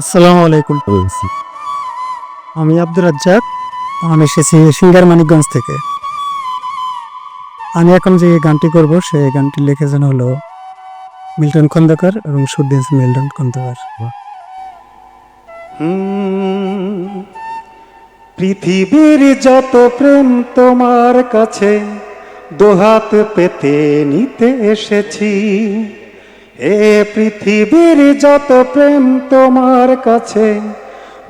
আসসালামু আলাইকুম। আমি আব্দুর রাজ্জাক, আমি এসেছি সিঙ্গার মানিকগঞ্জ থেকে। আমি এখন যে গানটি করব, সেই গানটি লিখেছেন হলো, মিল্টন খন্দকার এবং সুর মিল্টন খন্দকার। পৃথিবীর যত প্রেম তোমার কাছে, দোহাত পেতে নিতে এসেছি। এ পৃথিবীর যত প্রেম তোমার কাছে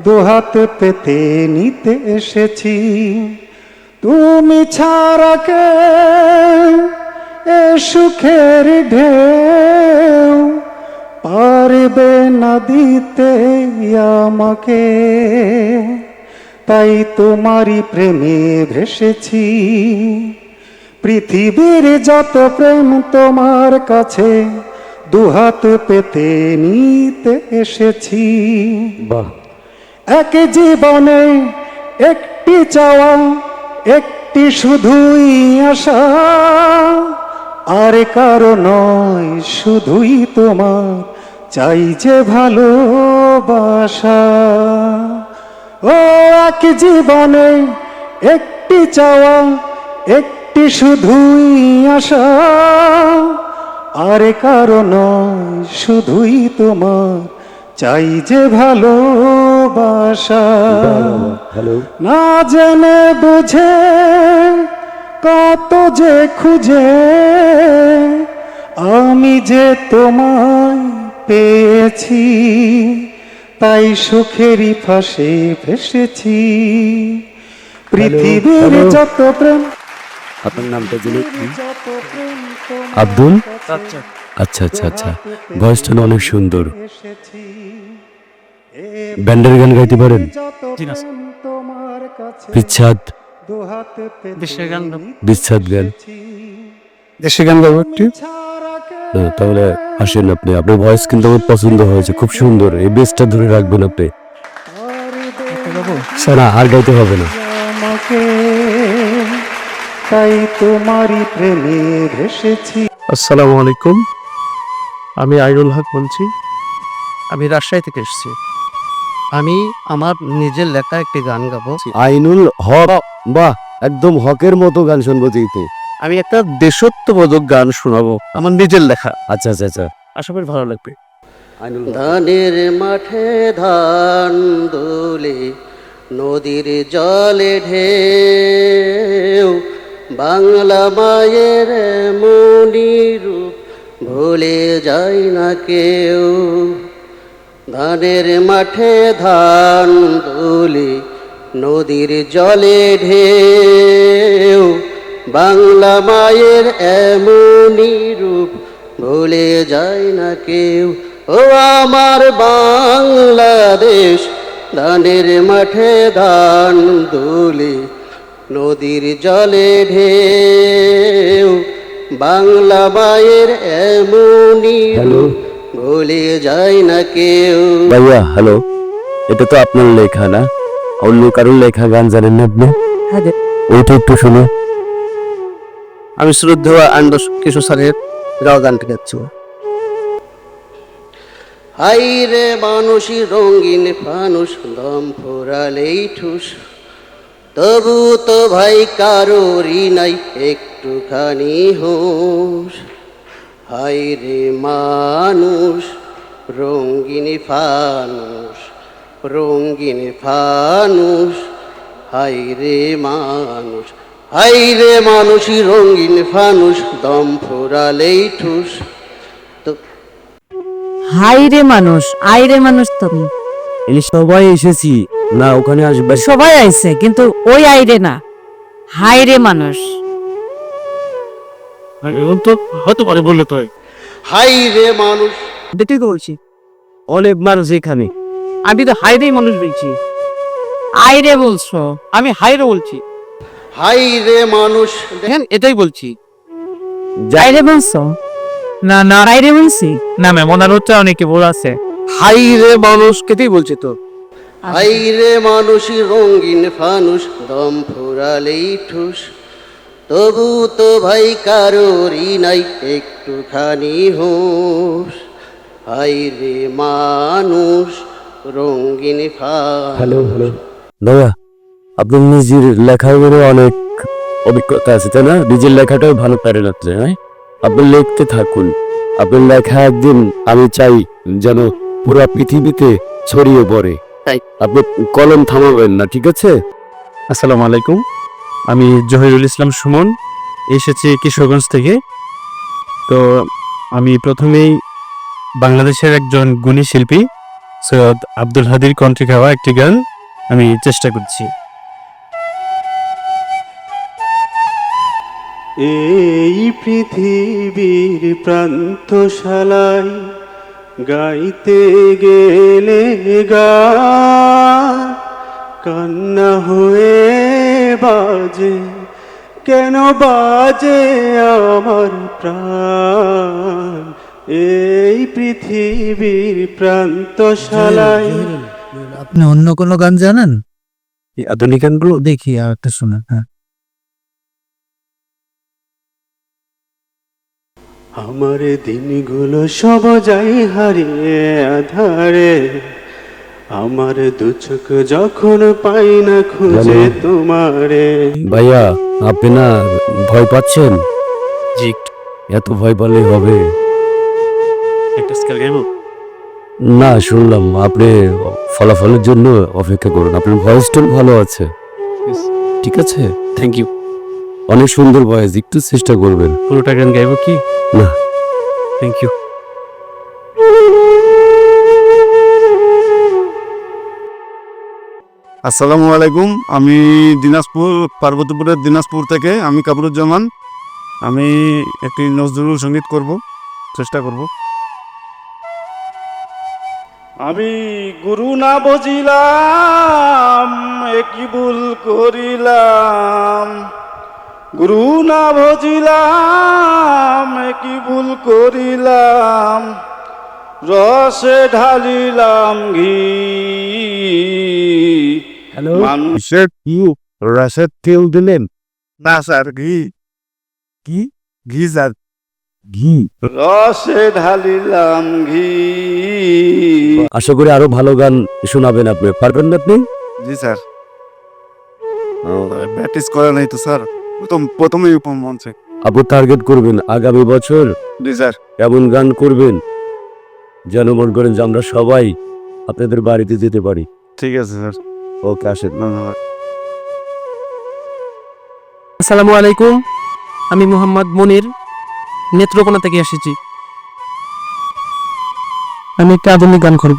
দোহাত পেতে নিতে এসেছি। তুমি ছাড়া কে এ সুখের ঢেউ পারবে না দিতে আমাকে। তাই তোমারই প্রেমে ভেসেছি। পৃথিবীর যত প্রেম তোমার কাছে দুহাত পেতে নিতে এসেছি। বাহ। এক জীবনে একটি চাওয়া একটি শুধুই আশা। আর কারও নয় শুধুই তোমার চাই যে ভালোবাসা। ও এক জীবনে একটি চাওয়া একটি শুধুই আশা। আর কারও নয় শুধুই তোমার। চাই যে ভালোবাসা। না জেনে বুঝে কত যে খুঁজে। আমি যে তোমায় পেয়েছি তাই সুখেরই ফাঁসে ফেসেছি পৃথিবীর। যত প্রেম আপনার নামটা জেনে কি? আব্দুল? আচ্ছা আচ্ছা আচ্ছা। ভয়েসটা না অনেক সুন্দর। ব্যান্ডের গান গাইতে পারেন? বিচ্ছাদ। বিচ্ছাদ গান। দেশি গান গাবো একটি। তাহলে আসেন আপনি। আপনার ভয়েস কিন্তু আমার পছন্দ হয়েছে খুব সুন্দর। এই বেসটা ধরে রাখবেন আপনি। স্যার আর গাইতে হবে না। তাই তোমারই প্রেমে ভেসেছি। আসসালামু আলাইকুম। আমি আইনুল হক বলছি আমি রাজশাহী থেকে এসেছি। আমি আমার নিজের লেখা একটি গান গাবো। আইনুল হক বাহ একদম হকের মতো গান শুনব তুইতে আমি একটা দেশত্ববোধক গান শোনাবো আমার নিজের লেখা। আচ্ছা আচ্ছা আচ্ছা। আশা করি ভালো লাগবে। আইনুল ধানের মাঠে ধান দোলে নদীর জলে ঢেউ বাংলা মায়ের মনি রূপ ভুলে যায় না কেউ। ধানের মাঠে ধান দোলে নদীর জলে ঢেউ। বাংলা মায়ের এমনই রূপ ভুলে যায় না কেউ। ও আমার বাংলাদেশ, ধানের মাঠে ধান দোলে নদীর জলে ঢেউ বাংলা মায়ের এমনই হ্যালো। ভুলে যায় না কেউ। ভাইয়া হ্যালো। এটা তো আপনার লেখা না? অন্য কারোর লেখা গান জানেন না আপনি? ওইটা একটু শুনে। আমি শ্রদ্ধা আনন্দ কিশোর স্যারের গাওয়া গানটা গাচ্ছি হাই রে মানুষই রঙিন ফানুষ দম ফোরালেই ঠুস। তবু তো ভাই কারোরই নাই, একটুখানি হুঁশ। হাই রে মানুষ রঙিন ফানুষ রঙিন ফানুষ। হাই রে মানুষ হাই রে মানুষই রঙিন ফানুষ, দম ফোরালেই ঠুস। হাই রে মানুষ আই রে মানুষ তুমি সবাই এসেছি। না ওখানে আসবে। সবাই আইছে কিন্তু ওই আই রে না। হাই রে মানুষ এখন তো হয়তো পারে বললে তো হাই রে মানুষ। দুটি বলছি। অনেক মানুষ এখানে। আমি তো হাই রে মানুষ বলছি। আই রে বলছো? আমি হাই রে বলছি। হাই রে মানুষ। দেখেন এটাই বলছি। আই রে বলছো? না না। আই রে বলছি? না ম্যাম ওনার হচ্ছে অনেকে বল আছে? হাই রে মানুষ কেটেই বলছে তো? হাই রে মানুষ রঙিন ফানুষ দম ফুরালেই ঠুস। তবু তো ভাই কারোরই নাই একটুখানি হুঁশ। হাই রে মানুষ রঙিন ফানুষ। Hello hello. দাদা আপনার নিজের লেখার উপরে অনেক অভিজ্ঞতা আছে তাই না? নিজের লেখাটাও ভালো পারেন আপনি হ্যাঁ আপনি লিখতে থাকুন। আপনার লেখা একদিন আমি চাই যেন পুরো পৃথিবীতে ছড়িয়ে পড়ে। তাই। আপনি কলম থামাবেন না ঠিক আছে? আসসালামু আলাইকুম। আমি জহিরুল ইসলাম সুমন এসেছি কিশোরগঞ্জ থেকে। তো আমি প্রথমেই বাংলাদেশের একজন গুণী শিল্পী সৈয়দ আব্দুল হাদির কণ্ঠে গাওয়া একটি গান আমি চেষ্টা করছি। এই পৃথিবীর প্রান্তশালায় গাইতে গেলে গা কান্না হয়ে বাজে। কেন বাজে আমার প্রাণ? এই পৃথিবীর প্রান্তশালায়। আপনি অন্য কোনো গান জানেন? এই আধুনিক গানগুলো দেখি আর একটা শোনা হ্যাঁ। আমার দিনগুলো সব যাই হারিয়ে আধারে। আমার দু চোখ যখন পাই না খুঁজে তোমারে। ভাইয়া আপনি না ভয় পাচ্ছেন? জি। এত ভয় পারলে হবে। একটা স্কেল গাইবো? না শুনলাম। আপনি ফলাফলের জন্য অপেক্ষা করুন। আপনার ভয়েসটা ভালো আছে। ঠিক আছে? থ্যাংক ইউ অনেক সুন্দর ভয়েস একটু চেষ্টা করবেন। পুরোটা গান গাইবো কি? না। থ্যাংক ইউ আসসালামু আলাইকুম। আমি দিনাজপুর পার্বতীপুরের দিনাজপুর থেকে আমি কাবরুজ্জামান আমি একটি নজরুল সংগীত করব চেষ্টা করব। আমি গুরু না বুঝিলাম একই ভুল করিলাম। গুরু না ভজিলাম কি ভুল করিলাম? রসে ঢালিলাম ঘি। হ্যালো? মানুষের কি? রসের তেল দিলেন? না স্যার ঘি। কি? ঘি স্যার। ঘি? রসে ঢালিলাম ঘি। আশা করি আরও ভালো গান শোনাবেন আপনি। পারবেন না আপনি? জি স্যার। প্র্যাকটিস করা নাই তো স্যার। প্রথম প্রথমেই মঞ্চে। আপনি টার্গেট করবেন আগামী বছর? জি স্যার এমন গান করবেন? যেন মনে করেন যে আমরা সবাই আপনাদের বাড়িতে যেতে পারি। ঠিক আছে স্যার ওকে আসেন। ধন্যবাদ। আসসালামু আলাইকুম। আমি মোহাম্মদ মনির নেত্রকোনা থেকে এসেছি। আমি একটা আধুনিক গান করব।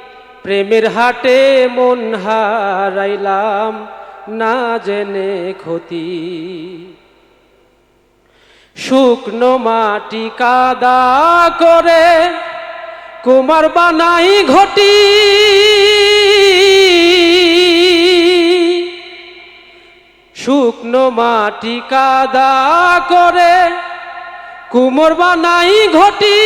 প্রেমের হাটে মন হারাইলাম, না জেনে ক্ষতি। শুকনো মাটি কাদা করে কুমার বানাই ঘটি। শুকনো মাটি কাদা করে কুমোর বানাই ঘটি।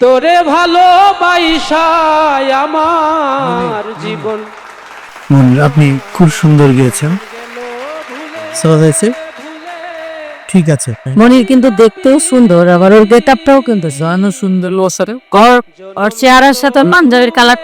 তোরে ভালো বাইসায় আমার জীবন। মনির আপনি খুব সুন্দর গিয়েছেন। ঠিক আছে। মনির কিন্তু দেখতেও সুন্দর আবার ওর গেটআপটাও কিন্তু গানও সুন্দর। কর। ওর চেহারার সাথে পাঞ্জাবের কালার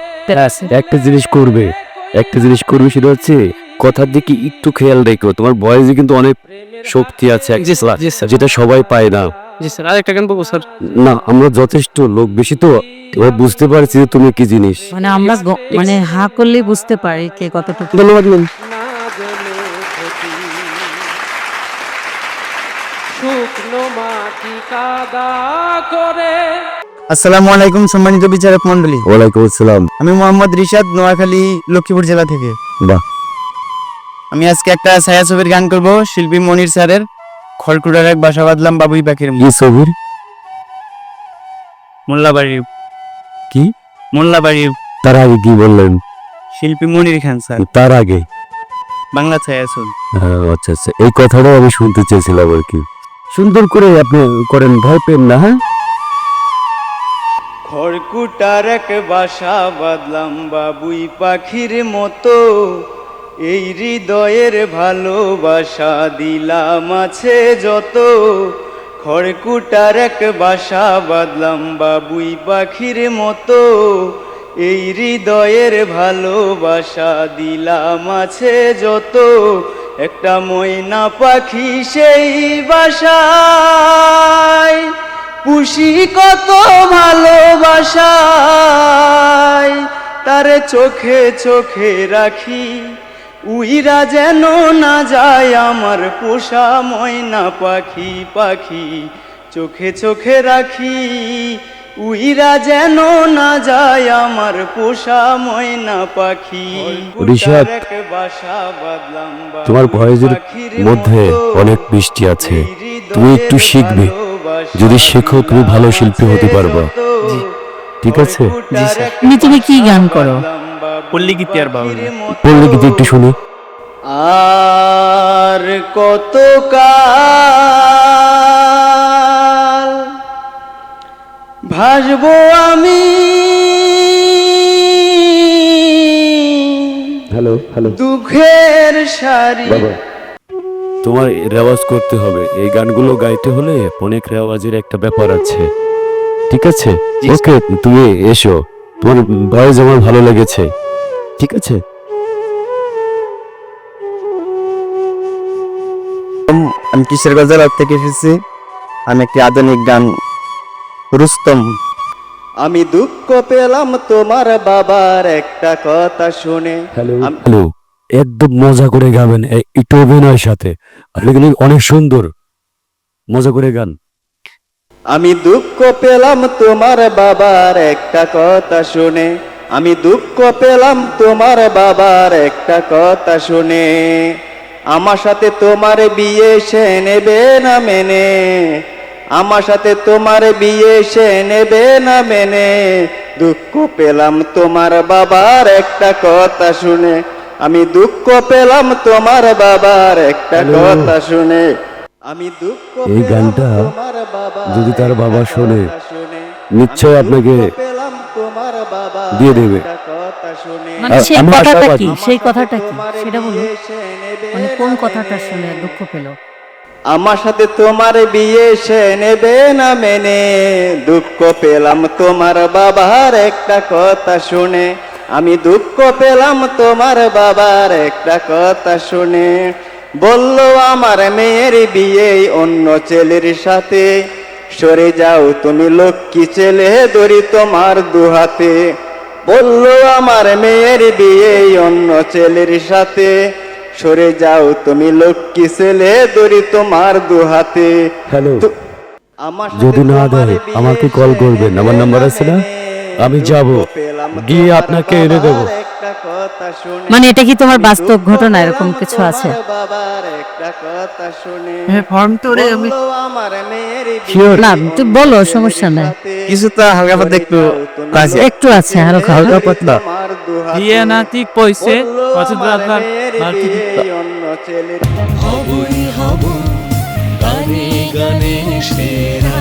একটা জিনিস করবে একটা জিনিস করবে সেটা হচ্ছে কথার দিকে একটু খেয়াল রেখো। তোমার বয়সে কিন্তু অনেক শক্তি আছে স্যার, স্যার। যেটা সবাই পায় না। জি স্যার আরেকটা গান বলব স্যার। না আমরা যথেষ্ট লোক বেশি তো এবার বুঝতে পারছি যে তুমি কি জিনিস। মানে আমরা গ- মানে হা করলেই বুঝতে পারি কে কতটুকু। ধন্যবাদ ম্যাম। না জেনে ক্ষতি শুকনো মাটি কাদা করে। আসসালামু আলাইকুম সম্মানিত বিচারক মন্ডলী ওয়ালাইকুম আসসালাম। আমি মোহাম্মদ রিশাদ নোয়াখালী লক্ষ্মীপুর জেলা থেকে। বাহ। আমি আজকে একটা ছায়া ছবির গান করব শিল্পী মনির স্যারের। খড়কুড়ার এক বাসা বাঁধলাম বাবুই পাখির মতো। কি ছবির? মোল্লাবাড়ি। কি? মোল্লাবাড়ি। তার আগে কি বললেন? শিল্পী মনির খান স্যার। তার আগে? বাংলা ছায়াছবি আচ্ছা আচ্ছা। এই কথাটাও আমি শুনতে চেয়েছিলাম আর কি। সুন্দর করে আপনি করেন ভয় পেন না হ্যাঁ? খড়কুটার এক বাসা বাদলাম বাবুই পাখির মতো। এই হৃদয়ের ভালোবাসা দিলাম আছে যত। খড়কুটার এক বাসা বাদলাম বাবুই পাখির মতো। এই হৃদয়ের ভালোবাসা দিলাম আছে যত। একটা ময়না পাখি সেই বাসায়। পুষি কত ভালোবাসায়। তার চোখে চোখে রাখি উইরা যেন না যায় আমার পোষা ময়না পাখি পাখি। চোখে চোখে রাখি উইরা যেন না যায় আমার পোষা ময়না পাখি। বাদলাম তোমার পাখির মধ্যে অনেক বৃষ্টি আছে। তুমি একটু শিখবে যদি শেখো তুমি ভালো শিল্পী হতে পারবা। জি ঠিক আছে? তুমি কি গান করো? পল্লী গীতি আর বাউল। কিন্তু একটু শুনি। আর কত কাল ভাসবো আমি? Hello hello. দুঃখের সারি। তোমার রেওয়াজ করতে হবে। এই গানগুলো গাইতে হলে অনেক রেওয়াজের একটা ব্যাপার আছে। ঠিক আছে? ওকে তুমি এসো। তোমার ভয়েস আমার ভালো লেগেছে। ঠিক আছে? আমি কিশোরগঞ্জ জেলা থেকে এসেছি। আমি একটি আধুনিক গান রুস্তম। আমি দুঃখ পেলাম তোমার বাবার একটা কথা শুনে। হ্যালো। একদম মজা করে গাবেন একটু অভিনয়ের সাথে। অনেক সুন্দর। মজা করে গান। আমি দুঃখ পেলাম তোমার বাবার একটা কথা শুনে। আমি দুঃখ পেলাম তোমার বাবার একটা কথা শুনে। আমার সাথে তোমার বিয়ে সে নেবে না মেনে। আমার সাথে তোমার বিয়ে সে নেবে না মেনে। দুঃখ পেলাম তোমার বাবার একটা কথা শুনে। আমি দুঃখ পেলাম তোমার বাবার একটা কথা শুনে। আমি দুঃখ এই গানটা যদি তার বাবা শুনে, নিশ্চয় আপনাকে দিয়ে দেবে। একটা কথা শুনে। মানে সেই কথাটা কি? সেই কথাটা কি? সেটা বলুন। মানে কোন কথাটা। শুনে দুঃখ পেল? আমার সাথে তোমার বিয়ে সে নেবে না মেনে। দুঃখ পেলাম তোমার বাবার একটা কথা শুনে। আমি দুঃখ পেলাম তোমার বাবার একটা কথা শুনে। বলল আমার মেয়ের বিয়ে অন্য ছেলের সাথে। সরে যাও তুমি লক্ষ্মী ছেলে ধরি তোমার দুহাতে বলল আমার মেয়ের বিয়ে অন্য ছেলের সাথে সরে যাও তুমি লক্ষ্মী ছেলে ধরি তোমার দুহাতে হ্যালো আমার যদি না দেয়, আমাকে কল করবেন। আমার নাম্বার আছে না? আমি যাব। গিয়ে আপনাকে এনে দেবো। মানে এটা কি তোমার বাস্তব ঘটনা? এরকম কিছু আছে? হ্যাঁ ফর্ম তো আমি বলল আমার মেয়ের Sure. না, তুই বলো, সমস্যা নাই। কিছুটা হালকা পাতলা একটু কাছে একটু আছে হালকা হালকা পাতলা। বিয়ে না ঠিক পয়সে। পছন্দ আপনার হবই হব গানে গানে সেরা।